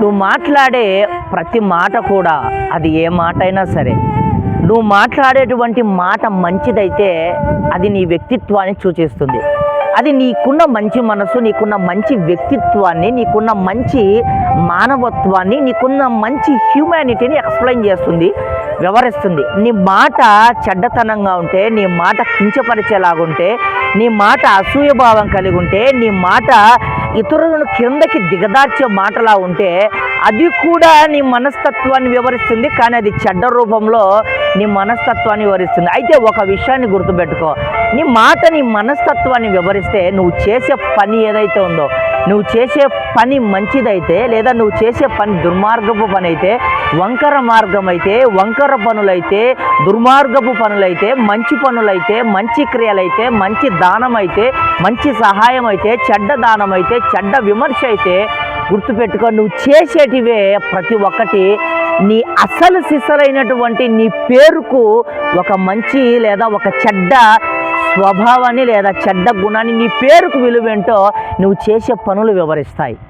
నువ్వు మాట్లాడే ప్రతి మాట కూడా అది ఏ మాట అయినా సరే. నువ్వు మాట్లాడేటువంటి మాట మంచిదైతే అది నీ వ్యక్తిత్వాన్ని సూచిస్తుంది. అది నీకున్న మంచి మనసు నీకున్న మంచి వ్యక్తిత్వాన్ని నీకున్న మంచి మానవత్వాన్ని నీకున్న మంచి హ్యూమానిటీని ఎక్స్ప్లెయిన్ చేస్తుంది వివరిస్తుంది. నీ మాట చెడ్డతనంగా ఉంటే నీ మాట కించపరిచేలాగుంటే నీ మాట అసూయభావం కలిగి ఉంటే నీ మాట ఇతరులను కిందకి దిగదార్చే మాటలా ఉంటే అది కూడా నీ మనస్తత్వాన్ని వివరిస్తుంది కానీ అది చెడ్డ రూపంలో నీ మనస్తత్వాన్ని వివరిస్తుంది. అయితే ఒక విషయాన్ని గుర్తుపెట్టుకో. నీ మాట నీ మనస్తత్వాన్ని వివరిస్తే నువ్వు చేసే పని ఏదైతే ఉందో నువ్వు చేసే పని మంచిదైతే లేదా నువ్వు చేసే పని దుర్మార్గపు పని అయితే వంకర మార్గం అయితే వంకర పనులైతే దుర్మార్గపు పనులైతే మంచి పనులైతే మంచి క్రియలైతే మంచి దానం అయితే మంచి సహాయం అయితే చెడ్డ దానం అయితే చెడ్డ విమర్శ అయితే గుర్తుపెట్టుకో నువ్వు చేసేటివే ప్రతి ఒక్కటి నీ అసలు సిసలైనటువంటి నీ పేరుకు ఒక మంచి లేదా ఒక చెడ్డ స్వభావాన్ని లేదా చెడ్డ గుణాన్ని నీ పేరుకు విలువేంటో నువ్వు చేసే పనులు వివరిస్తాయి.